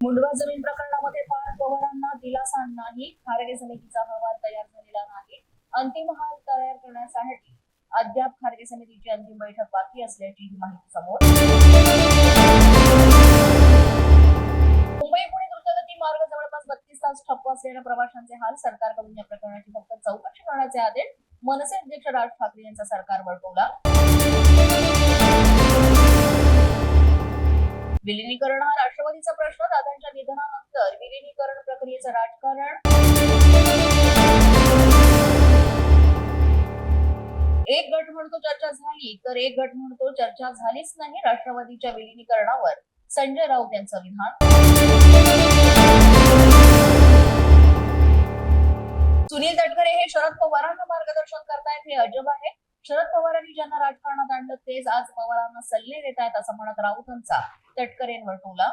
मुंडवा जमीन प्रकरणामध्ये पार पवारांना दिलासा नाही खारगे समितीचा अहवाल तयार झालेला नाही. अंतिम अहवाल तयार करण्यासाठी अद्याप खारगे समितीची अंतिम बैठक बाकी असल्याची ही माहिती समोर. मुंबई पुणे द्रुतगती मार्ग जवळपास बत्तीस तास ठप्प असलेल्या प्रवाशांचे हाल सरकारकडून या प्रकरणाची फक्त चौकशी करण्याचे आदेश मनसे अध्यक्ष राज ठाकरे यांचा सरकार वळवला. विलिनीकरण हा राष्ट्रवादीचा प्रश्न दादांच्या निधनानंतर विलिनीकरण प्रक्रियेचं राजकारण. एक गट म्हणतो चर्चा झाली तर एक गट म्हणतो चर्चा झालीच नाही राष्ट्रवादीच्या विलिनीकरणावर. संजय राऊत यांचं विधान. सुनील तटकरे हे शरद पवारांना मार्गदर्शन करतायत हे अजब आहे. शरद पवारांनी ज्यांना राजकारणात आणलं तेच आज पवारांना सल्ले देत आहेत असं म्हणत राऊतांचा. तटकरेंवर टोला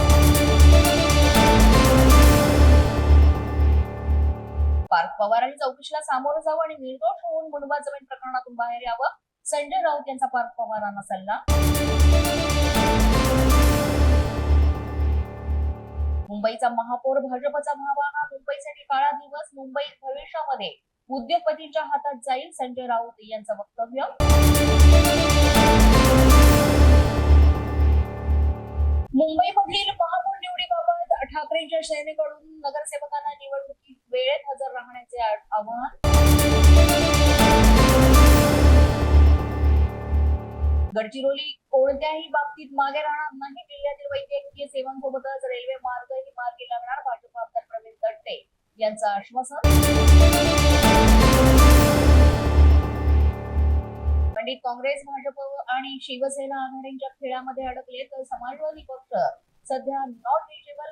पार्थ पवारांनी चौकशीला सामोरं जावं आणि निर्दोष होऊन मुंडवा जमीन प्रकरणातून बाहेर यावं. संजय राऊत यांचा पार्थ पवारांना सल्ला. मुंबईचा महापौर भाजपचा भावा हा मुंबईसाठी काळा दिवस मुंबई भविष्यामध्ये उद्योगपतींच्या हातात जाईल संजय राऊत यांचं वक्तव्य. ठाकरेंच्या सेनेकडून नगरसेवकांना निवडणुकीत वेळेत हजर राहण्याचे आवाहन. गडचिरोली कोणत्याही बाबतीत मागे राहणार नाही. जिल्ह्यातील वैद्यकीय सेवांसोबतच रेल्वे मार्गही मार्गी लागणार. भाजप आमदार प्रवीण दट्टे यांचं आश्वासन. पंडित काँग्रेस भाजप आणि शिवसेना आघाडीच्या खेळामध्ये अडकले तर समाजवादी पक्ष सध्या नॉट रिचेबल